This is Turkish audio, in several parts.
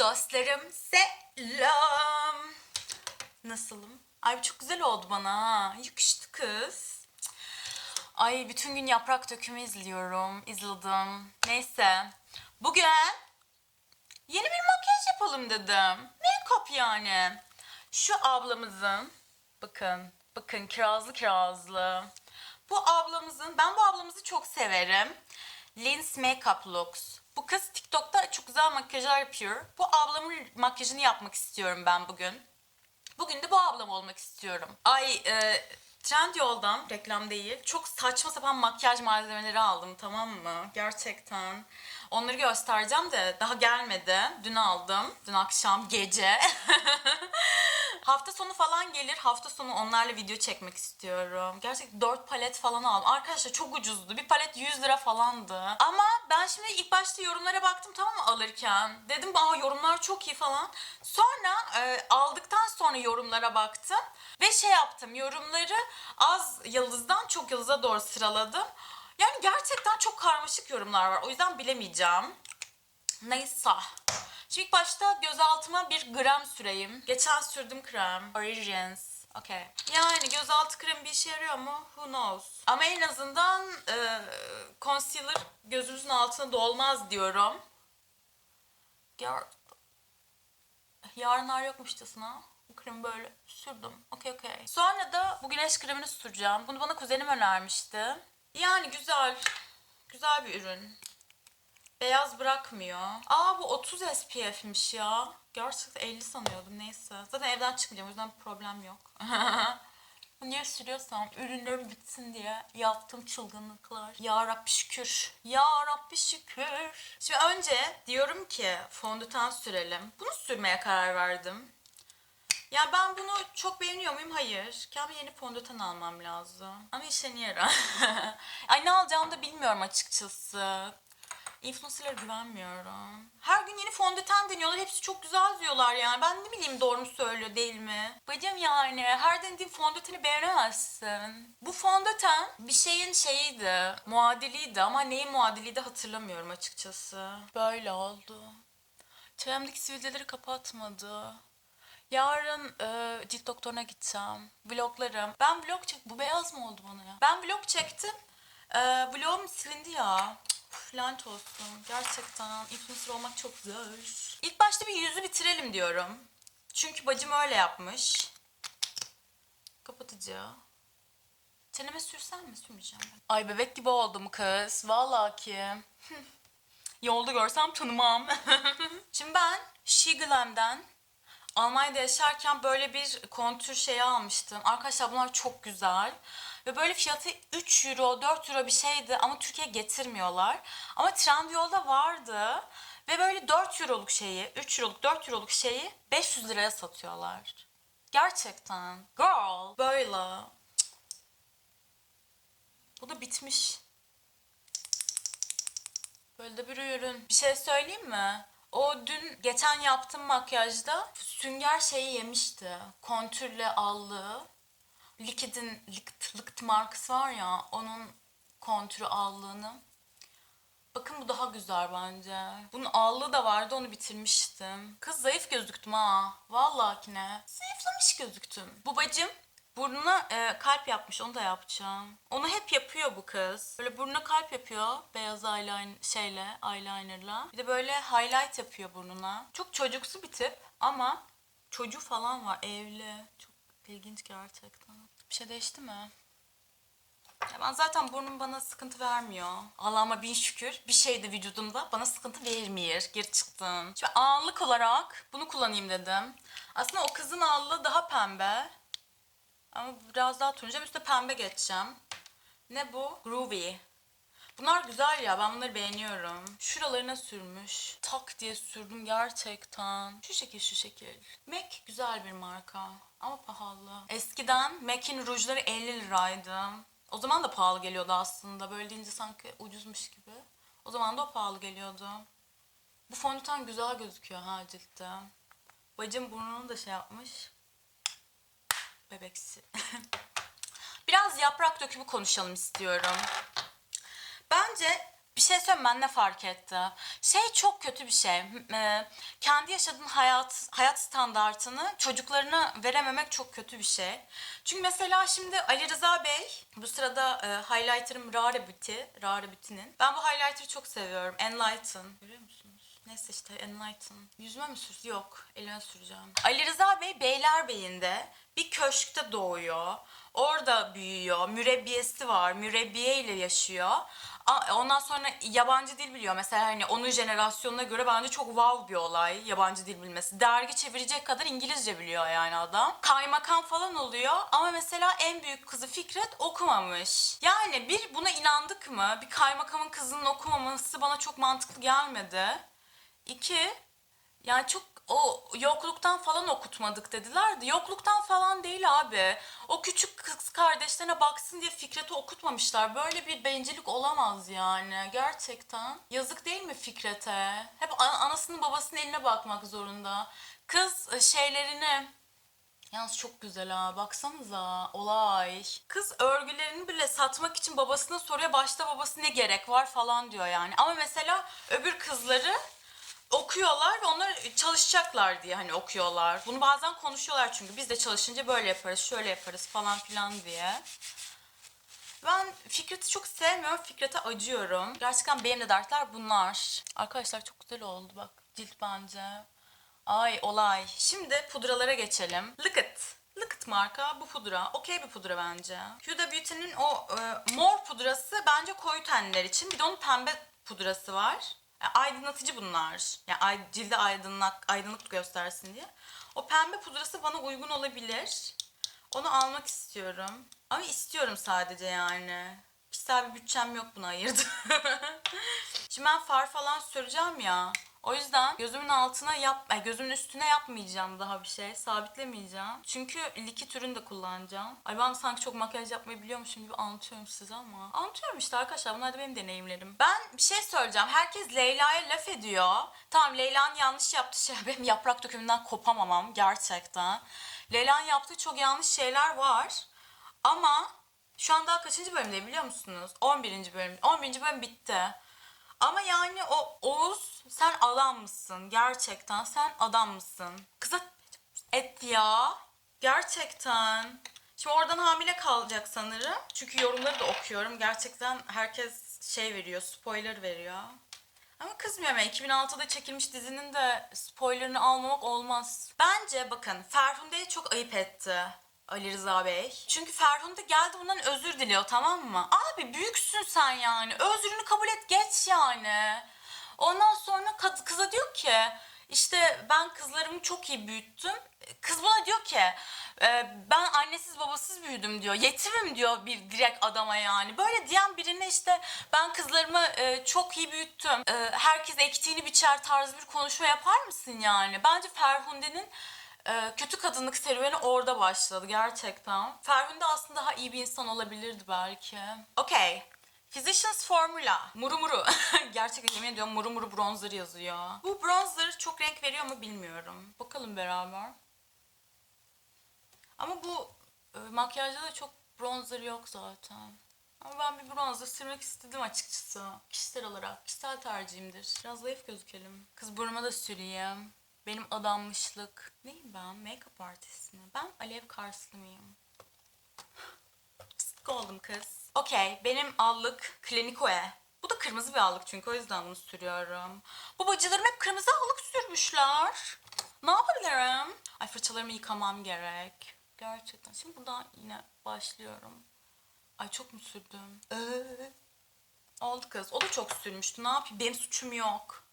Dostlarım selam. Nasılım? Ay çok güzel oldu bana. Yakıştı kız. Ay bütün gün yaprak dökümü izliyorum. İzledim. Neyse. Bugün yeni bir makyaj yapalım dedim. Make-up yani. Şu ablamızın bakın bakın kirazlı kirazlı. Bu ablamızın ben bu ablamızı çok severim. Lens Makeup Looks. Bu kız TikTok'ta çok güzel makyajlar yapıyor. Bu ablamın makyajını yapmak istiyorum ben bugün. Bugün de bu ablam olmak istiyorum. Ay e, Trendyol'dan reklam değil. Çok saçma sapan makyaj malzemeleri aldım tamam mı? Gerçekten. Onları göstereceğim de daha gelmedi. Dün aldım. Dün akşam gece. Hafta sonu falan gelir. Hafta sonu onlarla video çekmek istiyorum. Gerçekten 4 palet falan aldım. Arkadaşlar çok ucuzdu. Bir palet 100 lira falandı. Ama ben şimdi ilk başta yorumlara baktım tamam mı alırken. Dedim aa yorumlar çok iyi falan. Sonra e, aldıktan sonra yorumlara baktım. Ve şey yaptım yorumları az yıldızdan çok yıldıza doğru sıraladım. Yani gerçekten çok karmaşık yorumlar var. O yüzden bilemeyeceğim. Neyse. Şimdi ilk başta gözaltıma bir gram süreyim. Geçen sürdüm krem. Origins. Okay. Yani gözaltı kremi bir işe yarıyor mu? Who knows? Ama en azından e, concealer gözünüzün altına dolmaz diyorum. Yar... Yarınlar yokmuşçasına kremi böyle sürdüm. Okey okey. Sonra da bu güneş kremini süreceğim. Bunu bana kuzenim önermişti. Yani güzel. Güzel bir ürün. Beyaz bırakmıyor. Aa bu 30 SPF'miş ya. Gerçekten 50 sanıyordum neyse. Zaten evden çıkmayacağım o yüzden problem yok. Niye sürüyorsam ürünlerim bitsin diye yaptığım çılgınlıklar. Ya Rabbi şükür. Ya Rabbi şükür. Şimdi önce diyorum ki fondöten sürelim. Bunu sürmeye karar verdim. Ya ben bunu çok beğeniyor muyum? Hayır. Kendime yeni fondöten almam lazım. Ama işe niye? Ay ne alacağımı da bilmiyorum açıkçası. Influencer'lara güvenmiyorum. Her gün yeni fondöten deniyorlar. Hepsi çok güzel diyorlar yani. Ben ne bileyim doğru mu söylüyor değil mi? Bacım yani her denediğin fondöteni beğenemezsin. Bu fondöten bir şeyin şeyiydi. Muadiliydi ama neyin muadiliydi hatırlamıyorum açıkçası. Böyle oldu. Çevremdeki sivilceleri kapatmadı. Yarın e, cilt doktoruna gideceğim. Vloglarım. Ben vlog çek... Bu beyaz mı oldu bana ya? Ben vlog çektim. E, vlogum silindi ya. Üf, lanet olsun. Gerçekten influencer olmak çok zor. İlk başta bir yüzü bitirelim diyorum. Çünkü bacım öyle yapmış. Kapatıcı. Çeneme sürsem mi? Sürmeyeceğim ben. Ay bebek gibi oldum kız. Vallahi ki. Yolda görsem tanımam. Şimdi ben She Glam'den Almanya'da yaşarken böyle bir kontür şeyi almıştım. Arkadaşlar bunlar çok güzel. Ve böyle fiyatı 3 euro, 4 euro bir şeydi ama Türkiye'ye getirmiyorlar. Ama Trendyol'da vardı. Ve böyle 4 euroluk şeyi, 3 euroluk, 4 euroluk şeyi 500 liraya satıyorlar. Gerçekten. Girl. Böyle. Bu da bitmiş. Böyle de bir ürün. Bir şey söyleyeyim mi? O dün geçen yaptığım makyajda sünger şeyi yemişti. Kontürle allığı. Liquid'in Liquid, Liquid markası var ya onun kontürü allığını. Bakın bu daha güzel bence. Bunun allığı da vardı onu bitirmiştim. Kız zayıf gözüktüm ha. Vallahi ki ne. Zayıflamış gözüktüm. Bu bacım burnuna e, kalp yapmış onu da yapacağım. Onu hep yapıyor bu kız. Böyle burnuna kalp yapıyor beyaz eyeliner şeyle eyelinerla. Bir de böyle highlight yapıyor burnuna. Çok çocuksu bir tip ama çocuğu falan var evli. Çok ilginç gerçekten. Bir şey değişti mi? Ya ben zaten burnum bana sıkıntı vermiyor. Allah'ıma bin şükür bir şey de vücudumda bana sıkıntı vermiyor. Geri çıktım. Şimdi anlık olarak bunu kullanayım dedim. Aslında o kızın allığı daha pembe. Ama biraz daha turuncu. Üstüne pembe geçeceğim. Ne bu? Groovy. Bunlar güzel ya. Ben bunları beğeniyorum. Şuralarına sürmüş. Tak diye sürdüm gerçekten. Şu şekil şu şekil. MAC güzel bir marka. Ama pahalı. Eskiden MAC'in rujları 50 liraydı. O zaman da pahalı geliyordu aslında. Böyle deyince sanki ucuzmuş gibi. O zaman da o pahalı geliyordu. Bu fondöten güzel gözüküyor ha ciltte. Bacım burnunu da şey yapmış. Bebeksi. Biraz yaprak dökümü konuşalım istiyorum. Bence Bir şey söyleyeyim ben ne fark etti? Şey çok kötü bir şey. E, kendi yaşadığın hayat hayat standartını çocuklarına verememek çok kötü bir şey. Çünkü mesela şimdi Ali Rıza Bey bu sırada e, highlighter'ım Rare Beauty, Rare Beauty'nin. Ben bu highlighter'ı çok seviyorum. Enlighten. Görüyor musunuz? Neyse işte Enlighten. Yüzüme mi sür? Yok. Elime süreceğim. Ali Rıza Bey Beylerbeyi'nde bir köşkte doğuyor. Orada büyüyor. Mürebbiyesi var. Mürebbiye ile yaşıyor. Ondan sonra yabancı dil biliyor. Mesela hani onun jenerasyonuna göre bence çok wow bir olay yabancı dil bilmesi. Dergi çevirecek kadar İngilizce biliyor yani adam. Kaymakam falan oluyor ama mesela en büyük kızı Fikret okumamış. Yani bir buna inandık mı? Bir kaymakamın kızının okumaması bana çok mantıklı gelmedi. İki, yani çok o yokluktan falan okutmadık dediler de yokluktan falan değil abi. O küçük kız kardeşlerine baksın diye Fikret'i okutmamışlar. Böyle bir bencillik olamaz yani gerçekten. Yazık değil mi Fikret'e? Hep an- anasının babasının eline bakmak zorunda. Kız e, şeylerini Yalnız çok güzel ha. Baksanıza olay. Kız örgülerini bile satmak için babasına soruyor. Başta babası ne gerek var falan diyor yani. Ama mesela öbür kızları okuyorlar ve onlar çalışacaklar diye hani okuyorlar. Bunu bazen konuşuyorlar çünkü biz de çalışınca böyle yaparız, şöyle yaparız falan filan diye. Ben Fikret'i çok sevmiyorum. Fikret'e acıyorum. Gerçekten benim de dertler bunlar. Arkadaşlar çok güzel oldu bak. Cilt bence. Ay olay. Şimdi pudralara geçelim. Look it marka bu pudra. Okey bir pudra bence. Huda Beauty'nin o e, mor pudrası bence koyu tenler için. Bir de onun pembe pudrası var. E, aydınlatıcı bunlar. Yani cilde aydınlık, aydınlık göstersin diye. O pembe pudrası bana uygun olabilir. Onu almak istiyorum. Ama istiyorum sadece yani. Kişisel bir bütçem yok buna ayırdım. Şimdi ben far falan süreceğim ya. O yüzden gözümün altına yap, gözümün üstüne yapmayacağım daha bir şey. Sabitlemeyeceğim. Çünkü likit ürün de kullanacağım. Ay ben sanki çok makyaj yapmayı biliyormuşum gibi anlatıyorum size ama. Anlatıyorum işte arkadaşlar. Bunlar da benim deneyimlerim. Ben bir şey söyleyeceğim. Herkes Leyla'ya laf ediyor. Tamam Leyla'nın yanlış yaptığı şey. Benim yaprak dökümünden kopamamam gerçekten. Leyla'nın yaptığı çok yanlış şeyler var. Ama şu an daha kaçıncı bölümde biliyor musunuz? 11. bölüm. 11. bölüm bitti. Ama yani o Oğuz sen adam mısın? Gerçekten sen adam mısın? Kıza et ya. Gerçekten. Şimdi oradan hamile kalacak sanırım. Çünkü yorumları da okuyorum. Gerçekten herkes şey veriyor, spoiler veriyor. Ama kızmıyorum ya. 2006'da çekilmiş dizinin de spoilerını almamak olmaz. Bence bakın Ferhunde'ye çok ayıp etti. Ali Rıza Bey. Çünkü Ferhunde geldi bundan özür diliyor tamam mı? Abi büyüksün sen yani. Özrünü kabul et geç yani. Ondan sonra kız- kıza diyor ki işte ben kızlarımı çok iyi büyüttüm. Kız buna diyor ki "E, ben annesiz babasız büyüdüm diyor. Yetimim diyor bir direkt adama yani. Böyle diyen birine işte ben kızlarımı e, çok iyi büyüttüm. E, herkes ektiğini biçer tarzı bir konuşma yapar mısın yani? Bence Ferhunde'nin e, kötü kadınlık serüveni orada başladı gerçekten. Ferhunde aslında daha iyi bir insan olabilirdi belki. Okey. Physicians Formula. Muru muru. Gerçekten yemin ediyorum muru muru bronzer yazıyor. Bu bronzer çok renk veriyor mu bilmiyorum. Bakalım beraber. Ama bu e, makyajda da çok bronzer yok zaten. Ama ben bir bronzer sürmek istedim açıkçası. Kişisel olarak. Kişisel tercihimdir. Biraz zayıf gözükelim. Kız burnuma da süreyim. Benim adanmışlık. Neyim ben? Make-up artisti mi? Ben Alev Karslı mıyım? Sık oldum kız. Okey, benim allık Clinicoe. Bu da kırmızı bir allık çünkü o yüzden bunu sürüyorum. Bu bacılarım hep kırmızı allık sürmüşler. Ne yapabilirim? Ay fırçalarımı yıkamam gerek. Gerçekten. Şimdi buradan yine başlıyorum. Ay çok mu sürdüm? Ee, oldu kız. O da çok sürmüştü. Ne yapayım? Benim suçum yok.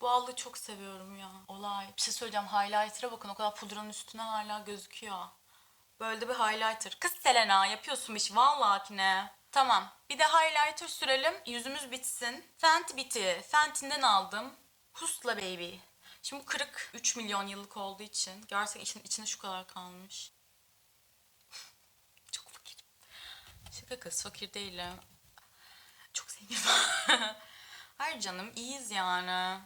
Bu allığı çok seviyorum ya. Olay. Bir şey söyleyeceğim. Highlighter'a bakın. O kadar pudranın üstüne hala gözüküyor. Böyle de bir highlighter. Kız Selena yapıyorsun şey. Vallahi ne. Tamam. Bir de highlighter sürelim. Yüzümüz bitsin. Fenty Beauty. Fenty'den aldım. Hustla Baby. Şimdi bu kırık 3 milyon yıllık olduğu için. Gerçekten için, içinde şu kadar kalmış. Çok fakir. Şaka kız fakir değilim. Çok zengin. Hayır canım iyiyiz yani.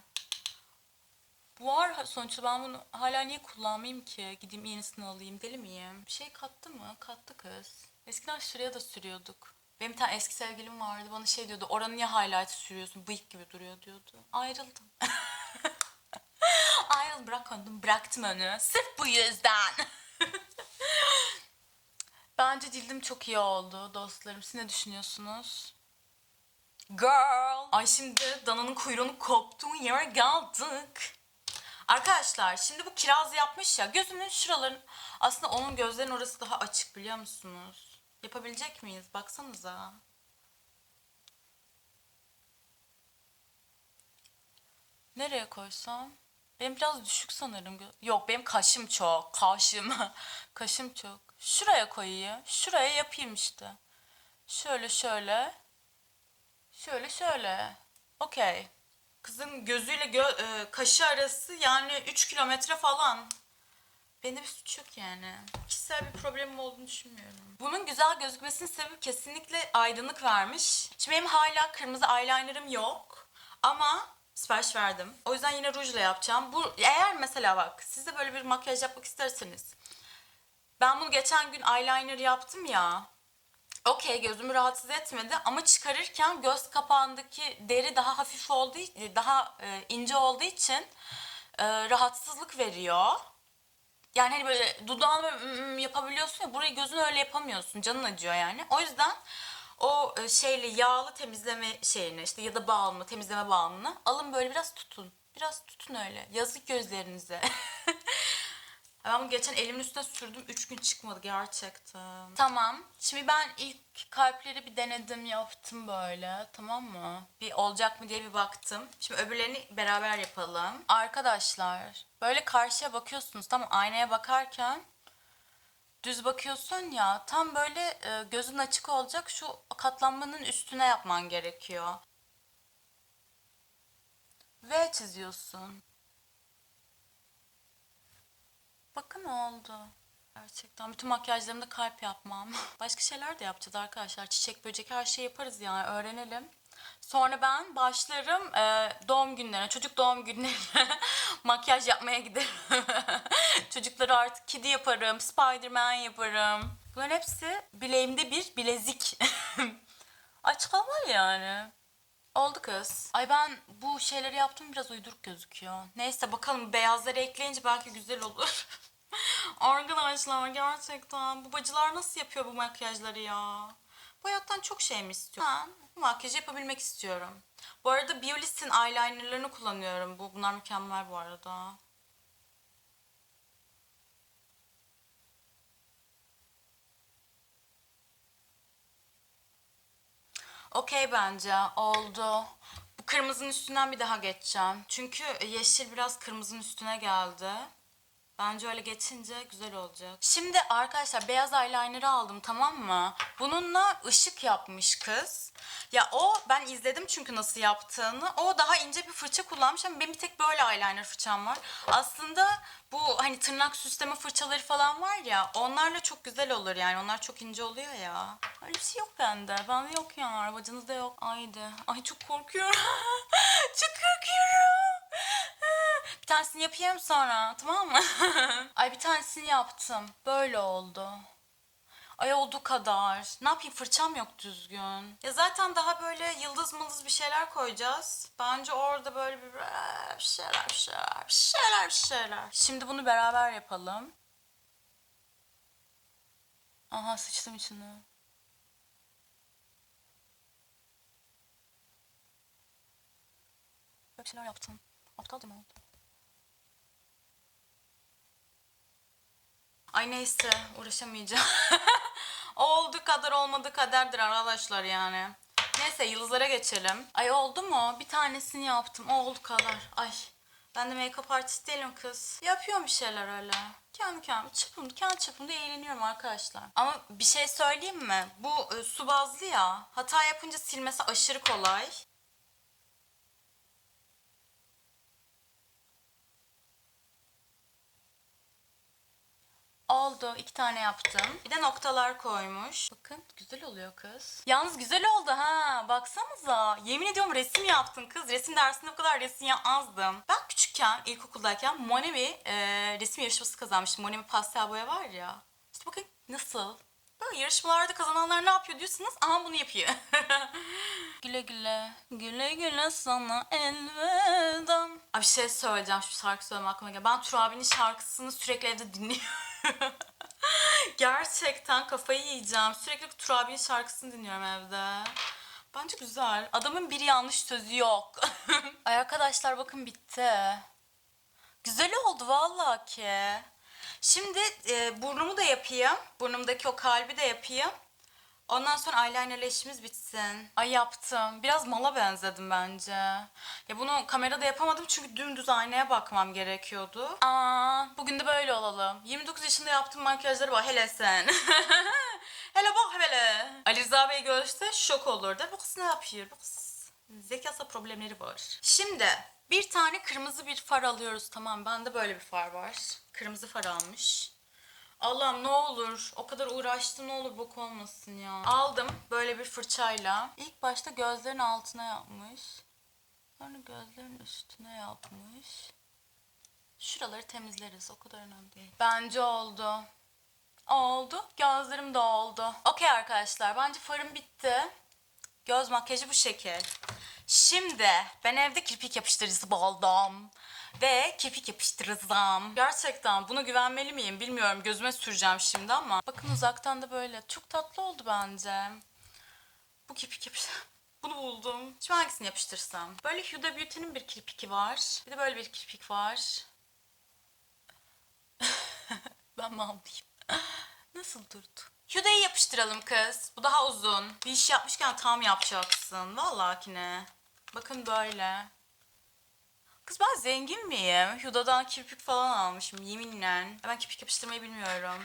Bu var sonuçta ben bunu hala niye kullanmayayım ki? Gideyim yenisini alayım deli miyim? Bir şey kattı mı? Kattı kız. Eskiden şuraya da sürüyorduk. Benim bir tane eski sevgilim vardı. Bana şey diyordu. Oranı niye highlight sürüyorsun? Bıyık gibi duruyor diyordu. Ayrıldım. Ayrıldım bırakmadım. Bıraktım onu. Sırf bu yüzden. Bence cildim çok iyi oldu dostlarım. Siz ne düşünüyorsunuz? Girl. Ay şimdi dananın kuyruğunu koptuğun yere geldik. Arkadaşlar şimdi bu kiraz yapmış ya gözümün şuraların aslında onun gözlerin orası daha açık biliyor musunuz? Yapabilecek miyiz? Baksanıza. Nereye koysam? Benim biraz düşük sanırım. Yok benim kaşım çok. Kaşım. kaşım çok. Şuraya koyayım. Şuraya yapayım işte. Şöyle şöyle. Şöyle şöyle. Okey. Kızın gözüyle gö- e, kaşı arası yani 3 kilometre falan. Bende bir suç yok yani. Kişisel bir problemim olduğunu düşünmüyorum. Bunun güzel gözükmesinin sebebi kesinlikle aydınlık vermiş. Şimdi benim hala kırmızı eyelinerım yok. Ama sipariş verdim. O yüzden yine rujla yapacağım. Bu eğer mesela bak siz de böyle bir makyaj yapmak isterseniz. Ben bunu geçen gün eyeliner yaptım ya. Okey gözümü rahatsız etmedi ama çıkarırken göz kapağındaki deri daha hafif olduğu daha e, ince olduğu için e, rahatsızlık veriyor. Yani hani böyle dudağını böyle mm, yapabiliyorsun ya burayı gözünü öyle yapamıyorsun. Canın acıyor yani. O yüzden o e, şeyle yağlı temizleme şeyini işte ya da balmı temizleme balmını alın böyle biraz tutun. Biraz tutun öyle. Yazık gözlerinize. Ben bunu geçen elimin üstüne sürdüm. Üç gün çıkmadı gerçekten. Tamam. Şimdi ben ilk kalpleri bir denedim yaptım böyle. Tamam mı? Bir olacak mı diye bir baktım. Şimdi öbürlerini beraber yapalım. Arkadaşlar böyle karşıya bakıyorsunuz. Tamam aynaya bakarken düz bakıyorsun ya tam böyle e, gözün açık olacak şu katlanmanın üstüne yapman gerekiyor. V çiziyorsun. Bakın oldu. Gerçekten bütün makyajlarımda kalp yapmam. Başka şeyler de yapacağız arkadaşlar. Çiçek, böcek her şeyi yaparız yani öğrenelim. Sonra ben başlarım e, doğum günlerine, çocuk doğum günlerine makyaj yapmaya giderim. Çocukları artık kedi yaparım, Spiderman yaparım. Bunların hepsi bileğimde bir bilezik. Açık hava yani. Oldu kız. Ay ben bu şeyleri yaptım biraz uyduruk gözüküyor. Neyse bakalım beyazları ekleyince belki güzel olur. Arkadaşlar gerçekten bu bacılar nasıl yapıyor bu makyajları ya? Bu hayattan çok şey mi istiyor? Ben bu yapabilmek istiyorum. Bu arada Biolis'in eyelinerlarını kullanıyorum. Bu Bunlar mükemmel bu arada. Okey bence oldu. Bu kırmızının üstünden bir daha geçeceğim. Çünkü yeşil biraz kırmızının üstüne geldi. Bence öyle geçince güzel olacak. Şimdi arkadaşlar beyaz eyeliner'ı aldım tamam mı? Bununla ışık yapmış kız. Ya o ben izledim çünkü nasıl yaptığını. O daha ince bir fırça kullanmış ama benim bir tek böyle eyeliner fırçam var. Aslında bu hani tırnak süsleme fırçaları falan var ya onlarla çok güzel olur yani. Onlar çok ince oluyor ya. Öyle bir şey yok bende. Bende yok ya. Bacınızda yok. Haydi. Ay çok korkuyorum. Tanesini yapayım sonra tamam mı? Ay bir tanesini yaptım. Böyle oldu. Ay olduğu kadar. Ne yapayım fırçam yok düzgün. Ya zaten daha böyle yıldız mıldız bir şeyler koyacağız. Bence orada böyle bir şeyler bir şeyler bir şeyler bir şeyler. Şimdi bunu beraber yapalım. Aha sıçtım içine. Böyle şeyler yaptım. Aptalca mı oldu? Ay neyse uğraşamayacağım. oldu kadar olmadı kaderdir arkadaşlar yani. Neyse yıldızlara geçelim. Ay oldu mu? Bir tanesini yaptım. Oldu kadar. Ay ben de make-up artist değilim kız. Yapıyorum bir şeyler öyle. Kendi kendime çapımda, kendi çapımda eğleniyorum arkadaşlar. Ama bir şey söyleyeyim mi? Bu e, su bazlı ya. Hata yapınca silmesi aşırı kolay. Oldu. iki tane yaptım. Bir de noktalar koymuş. Bakın güzel oluyor kız. Yalnız güzel oldu ha. Baksanıza. Yemin ediyorum resim yaptın kız. Resim dersinde bu kadar resim yapmazdım. Ben küçükken, ilkokuldayken Monemi e, resim yarışması kazanmıştım. Monemi pastel boya var ya. İşte bakın nasıl. Böyle yarışmalarda kazananlar ne yapıyor diyorsunuz? Aha bunu yapıyor. güle güle, güle güle sana elveda. Abi bir şey söyleyeceğim şu şarkı söyleme aklıma geldi. Ben Turabi'nin şarkısını sürekli evde dinliyorum. Gerçekten kafayı yiyeceğim. Sürekli Turabi'nin şarkısını dinliyorum evde. Bence güzel. Adamın bir yanlış sözü yok. Ay arkadaşlar bakın bitti. Güzel oldu vallahi ki. Şimdi e, burnumu da yapayım. Burnumdaki o kalbi de yapayım. Ondan sonra eyelinerle işimiz bitsin. Ay yaptım. Biraz mala benzedim bence. Ya bunu kamerada yapamadım çünkü dümdüz aynaya bakmam gerekiyordu. Aa, bugün de böyle olalım. 29 yaşında yaptığım makyajları bak hele sen. hele bak hele. Ali Rıza Bey görse şok olurdu. Bu kız ne yapıyor? Bu kız zekası problemleri var. Şimdi bir tane kırmızı bir far alıyoruz tamam. Bende böyle bir far var. Kırmızı far almış. Allah'ım ne olur o kadar uğraştım ne olur bok olmasın ya. Aldım böyle bir fırçayla. İlk başta gözlerin altına yapmış. Sonra gözlerin üstüne yapmış. Şuraları temizleriz o kadar önemli değil. Bence oldu. Oldu. Gözlerim de oldu. Okey arkadaşlar bence farım bitti. Göz makyajı bu şekil. Şimdi ben evde kirpik yapıştırıcısı buldum. Ve kirpik yapıştıracağım. Gerçekten buna güvenmeli miyim bilmiyorum. Gözüme süreceğim şimdi ama. Bakın uzaktan da böyle. Çok tatlı oldu bence. Bu kirpik yapıştır. Bunu buldum. Şimdi hangisini yapıştırsam? Böyle Huda Beauty'nin bir kirpiki var. Bir de böyle bir kirpik var. ben mi almayayım? Nasıl durdu? Huda'yı yapıştıralım kız. Bu daha uzun. Bir iş yapmışken tam yapacaksın. Vallahi ki ne. Bakın böyle. Kız ben zengin miyim? Huda'dan kirpik falan almışım yeminle. Ben kirpik yapıştırmayı bilmiyorum.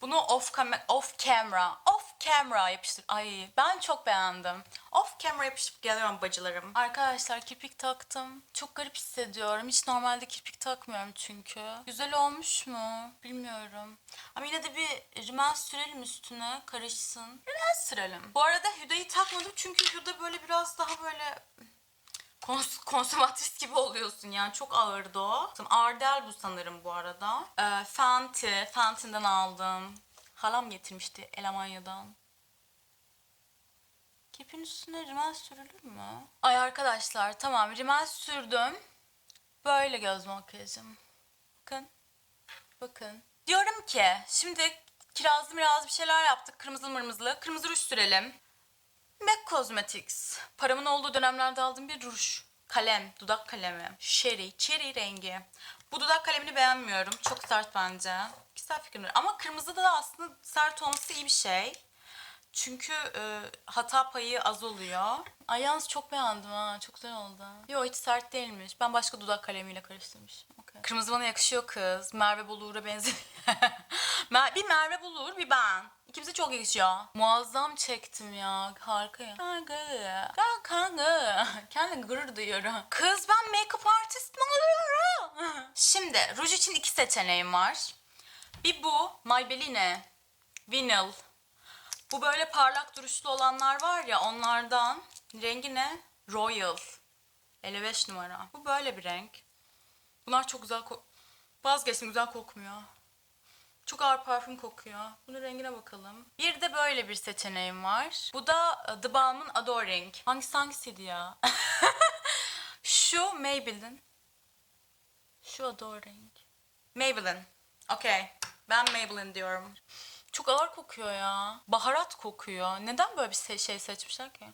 Bunu off, cam- off camera, off camera yapıştır. Ay ben çok beğendim. Off camera yapıştırıp geliyorum bacılarım. Arkadaşlar kirpik taktım. Çok garip hissediyorum. Hiç normalde kirpik takmıyorum çünkü. Güzel olmuş mu? Bilmiyorum. Ama yine de bir rimel sürelim üstüne karışsın. Rimel sürelim. Bu arada Huda'yı takmadım çünkü Huda böyle biraz daha böyle Kons konsumatrist gibi oluyorsun yani çok ağırdı o. Ardell bu sanırım bu arada. Ee, Fenty, Fenty'den aldım. Halam getirmişti Elemanya'dan. Kepin üstüne rimel sürülür mü? Ay arkadaşlar tamam rimel sürdüm. Böyle göz makyajım. Bakın. Bakın. Diyorum ki şimdi kirazlı mirazlı bir şeyler yaptık. Kırmızılı mırmızılı. Kırmızı ruj sürelim. MAC Cosmetics. Paramın olduğu dönemlerde aldığım bir ruj. Kalem, dudak kalemi. Sherry, cherry rengi. Bu dudak kalemini beğenmiyorum. Çok sert bence. Güzel fikrimdir. Ama kırmızıda da aslında sert olması iyi bir şey. Çünkü e, hata payı az oluyor. Ay yalnız çok beğendim ha. Çok güzel oldu. Yo hiç sert değilmiş. Ben başka dudak kalemiyle karıştırmışım. Okey. Kırmızı bana yakışıyor kız. Merve Bulur'a benziyor. Bir Merve Bulur, bir ben. İkimize çok yakışıyor. Muazzam çektim ya. Harika ya. Kanka. Kanka. Kendi gurur duyuyorum. Kız ben make-up artist mi oluyorum? Şimdi ruj için iki seçeneğim var. Bir bu. Maybelline. Vinyl. Bu böyle parlak duruşlu olanlar var ya onlardan. Rengi ne? Royal. 55 numara. Bu böyle bir renk. Bunlar çok güzel kok... Vazgeçtim güzel kokmuyor. Çok ağır parfüm kokuyor. Bunun rengine bakalım. Bir de böyle bir seçeneğim var. Bu da e, The Balm'ın Adoring. Hangisi hangisiydi ya? Şu Maybelline. Şu Adoring. Maybelline. Okey. Ben Maybelline diyorum. Çok ağır kokuyor ya. Baharat kokuyor. Neden böyle bir şey seçmişler ki?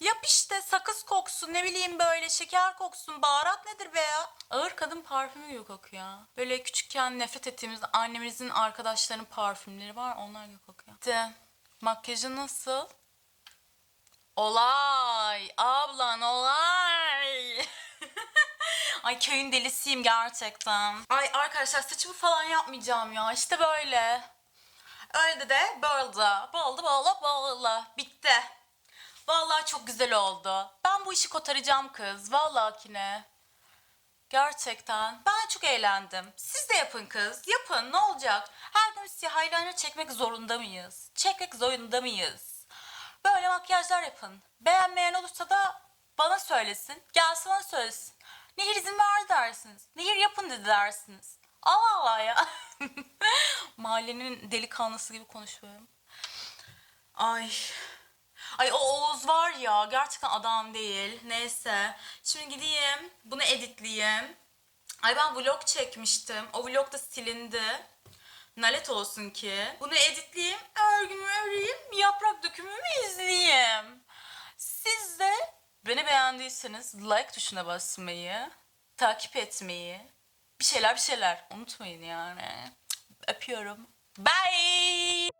Yap işte sakız koksun ne bileyim böyle şeker koksun. Baharat nedir be ya? Ağır kadın parfümü gibi kokuyor. Böyle küçükken nefret ettiğimiz annemizin arkadaşlarının parfümleri var. Onlar gibi kokuyor. De, makyajı nasıl? Olay. Ablan olay. Ay köyün delisiyim gerçekten. Ay arkadaşlar saçımı falan yapmayacağım ya. İşte böyle. Öyle de böyle. Boldu bolla bolla. Bitti. Vallahi çok güzel oldu. Ben bu işi kotaracağım kız. Vallahi ki ne. Gerçekten. Ben çok eğlendim. Siz de yapın kız. Yapın ne olacak? Her gün siyah eyeliner çekmek zorunda mıyız? Çekmek zorunda mıyız? Böyle makyajlar yapın. Beğenmeyen olursa da bana söylesin. Gelsin bana söylesin. Nehir izin ver dersiniz. Nehir yapın dedi dersiniz. Allah Allah ya. Mahallenin delikanlısı gibi konuşuyorum. Ay. Ay o Oğuz var ya gerçekten adam değil. Neyse. Şimdi gideyim. Bunu editleyeyim. Ay ben vlog çekmiştim. O vlog da silindi. Nalet olsun ki. Bunu editleyeyim. Örgümü öreyim. Yaprak dökümümü izleyeyim. Siz de beni beğendiyseniz like tuşuna basmayı, takip etmeyi, bir şeyler bir şeyler unutmayın yani. Öpüyorum. Bye.